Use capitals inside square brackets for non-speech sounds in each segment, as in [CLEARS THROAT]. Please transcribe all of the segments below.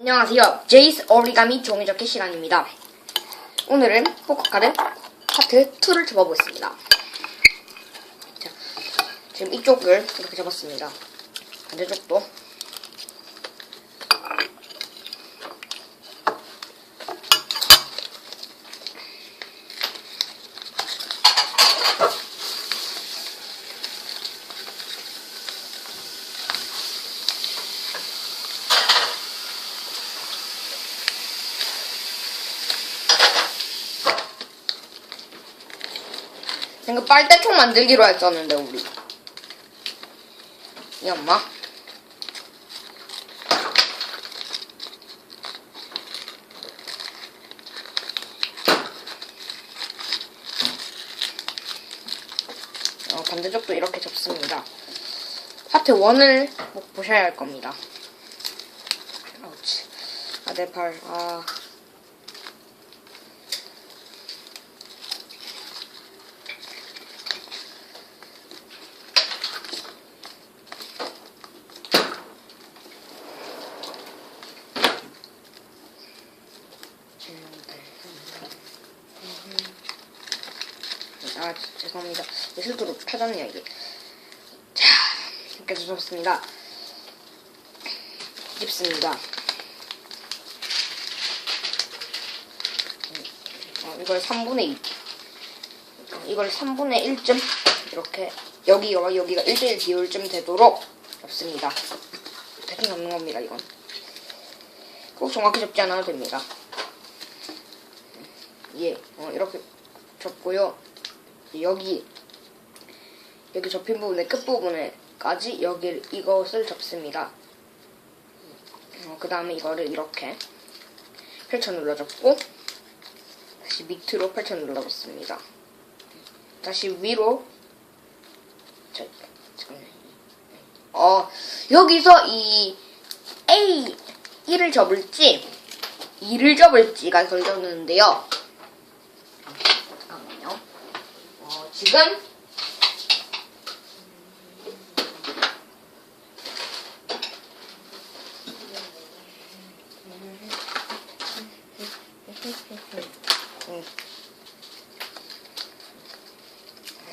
안녕하세요. 제이스 오리가미 종이접기 시간입니다. 오늘은 포커카드 파트 2를 접어보겠습니다. 자, 지금 이쪽을 이렇게 접었습니다. 반대쪽도 생각 빨대총 만들기로 했었는데 우리 이 엄마 어, 반대쪽도 이렇게 접습니다. 파트 1을 보셔야 할 겁니다. 아, 내 발. 아. 아, 죄송합니다. 실수로 펴졌네요, 이게. 자, 이렇게 접었습니다. 집습니다. 어, 이걸 3분의 2. 이걸 3분의 1쯤 이렇게 여기와 여기가 1대1 비율쯤 되도록 접습니다. 대충 접는 겁니다, 이건. 꼭 정확히 접지 않아도 됩니다. 예, 어, 이렇게 접고요. 여기 여기 접힌 부분의 끝 부분에까지 여기 이것을 접습니다. 어, 그 다음에 이거를 이렇게 펼쳐 눌러줬고 다시 밑으로 펼쳐 눌러줬습니다. 다시 위로 저. 어 여기서 이 A 1을 접을지 2를 접을지가 결정되는데요. 어, 지금 음.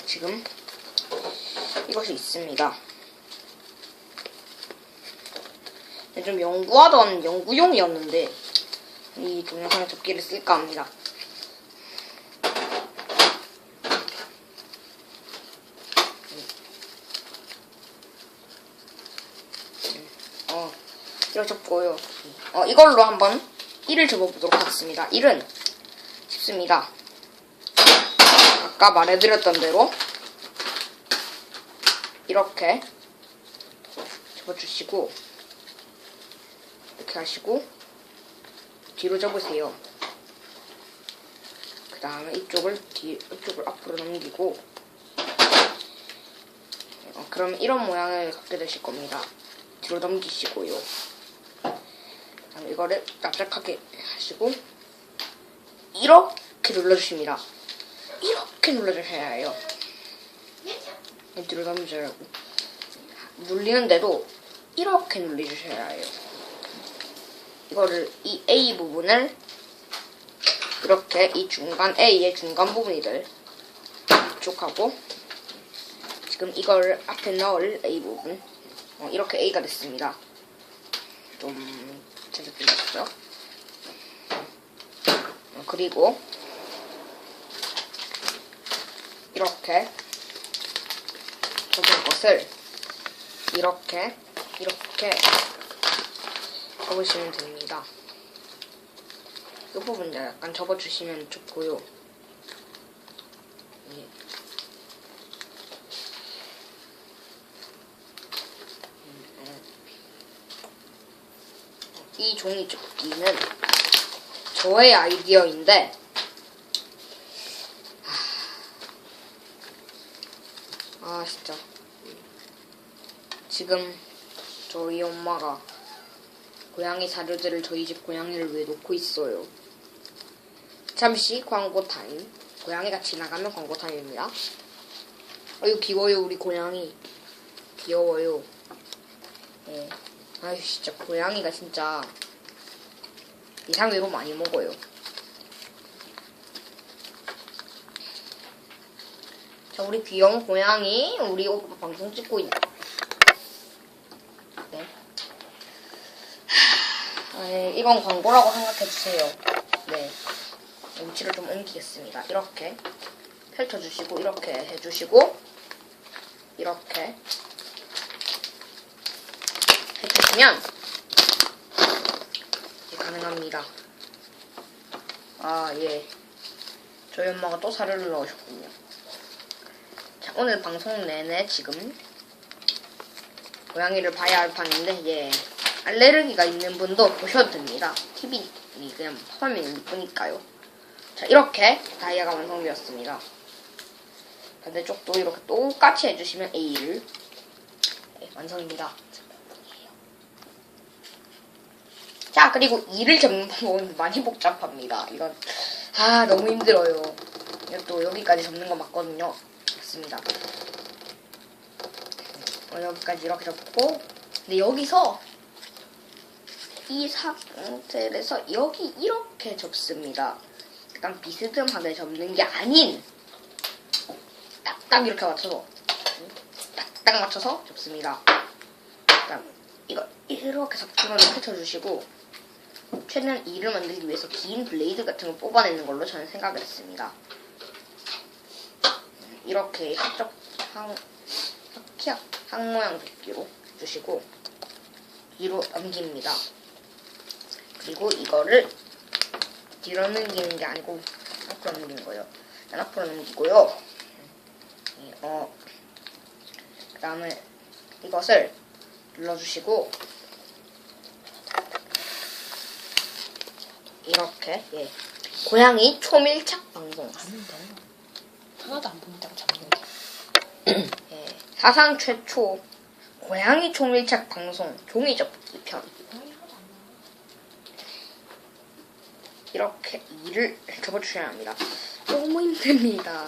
지금 이것이 있습니다. 좀 연구하던 연구용이었는데 이 동영상에 접기를 쓸까 합니다. 어, 이렇게 접고요. 어, 이걸로 한번 1을 접어보도록 하겠습니다. 1은 쉽습니다. 아까 말해드렸던 대로 이렇게 접어주시고 이렇게 하시고 뒤로 접으세요. 그 다음에 이쪽을 뒤 이쪽을 앞으로 넘기고 어, 그럼 이런 모양을 갖게 되실 겁니다. 뒤로 넘기시고요. 이거를 납작하게 하시고 이렇게 눌러주십니다. 이렇게 눌러주셔야 해요. 뒤로 넘겨주라고. 눌리는데도 이렇게 눌러주셔야 해요. 이거를 이 A 부분을 이렇게 이 중간 A의 중간 부분이들 이쪽하고 지금 이걸 앞에 넣을 A 부분 어, 이렇게 A가 됐습니다. 좀 제작되었죠. 어, 그리고 이렇게 접은 것을 이렇게 이렇게 접으시면 됩니다. 이 부분 약간 접어주시면 좋고요. 예. 이 종이 접기는 저의 아이디어인데 아 진짜 지금 저희 엄마가 고양이 사료들을 저희 집 고양이를 왜 놓고 있어요. 잠시 광고 타임. 고양이가 지나가면 광고 타임입니다. 아유 귀여워요 우리 고양이. 귀여워요. 예. 아유 진짜 고양이가 진짜 이상으로 많이 먹어요. 자, 우리 귀여운 고양이, 우리 오빠 방송 찍고 있네. 네. 하, 네, 이건 광고라고 생각해주세요. 네. 위치를 좀 옮기겠습니다. 이렇게 펼쳐주시고, 이렇게 해주시고, 이렇게 이제 가능합니다. 아, 예. 저희 엄마가 또 사료를 넣으셨군요. 자, 오늘 방송 내내 지금 고양이를 봐야 할 판인데, 예. 알레르기가 있는 분도 보셔도 됩니다. TV 그냥 화면이 이쁘니까요. 자, 이렇게 다이아가 완성되었습니다. 반대쪽도 이렇게 똑같이 해주시면 A를 네, 완성입니다. 자, 그리고 2를 접는 방법은 많이 복잡합니다. 이건, 아, 너무 힘들어요. 이것도 여기까지 접는 거 맞거든요. 맞습니다. 어, 여기까지 이렇게 접고, 근데 여기서 이 상태에서 여기 이렇게 접습니다. 약간 비스듬하게 접는 게 아닌 딱딱 이렇게 맞춰서 딱딱 맞춰서 접습니다. 그다음 이거 이렇게 작품을 펼쳐주시고 최대한 이를 만들기 위해서 긴 블레이드 같은 걸 뽑아내는 걸로 저는 생각을 했습니다. 이렇게 한쪽 한 키약 한 모양 도끼로 주시고 뒤로 넘깁니다. 그리고 이거를 뒤로 넘기는 게 아니고 앞으로 넘기는 거예요. 일단 앞으로 넘기고요. 이, 어, 그 다음에 이것을 눌러주시고 이렇게 예 고양이 초밀착 방송 아닌데 하나도 안 보인다고 잡는 [CLEARS THROAT] 예 사상 최초 고양이 초밀착 방송 종이 접기 편 이렇게 일을 접어주셔야 합니다. 너무 힘듭니다.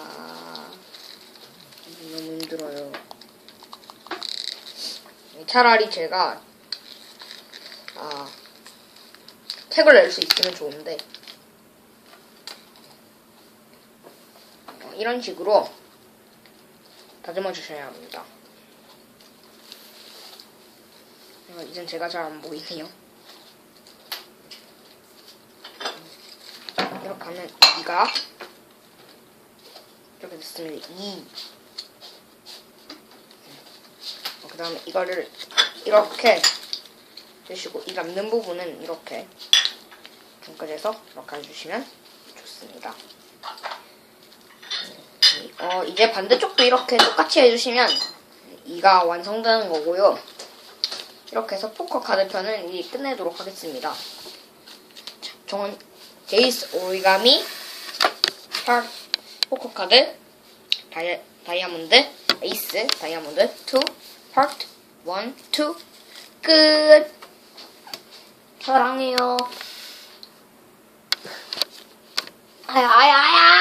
너무 힘들어요. 차라리 제가 아 책을 낼 수 있으면 좋은데 어, 이런 식으로 다듬어 주셔야 합니다. 어, 이젠 제가 잘 안 보이네요. 이렇게 하면 2가 이렇게 됐습니다. 2. 어, 그 다음에 이거를 이렇게 주시고 이 남는 부분은 이렇게 이렇게 해주시면 좋습니다. 어, 이제 반대쪽도 이렇게 똑같이 해주시면 2가 완성되는 거고요. 이렇게 해서 포커 카드 편은 이 끝내도록 하겠습니다. 자, 저는 제이스 오리가미 파 포커 카드 다이, 다이아몬드 에이스 다이아몬드 2 파트 1 2 끝 사랑해요 哎呀哎呀哎呀！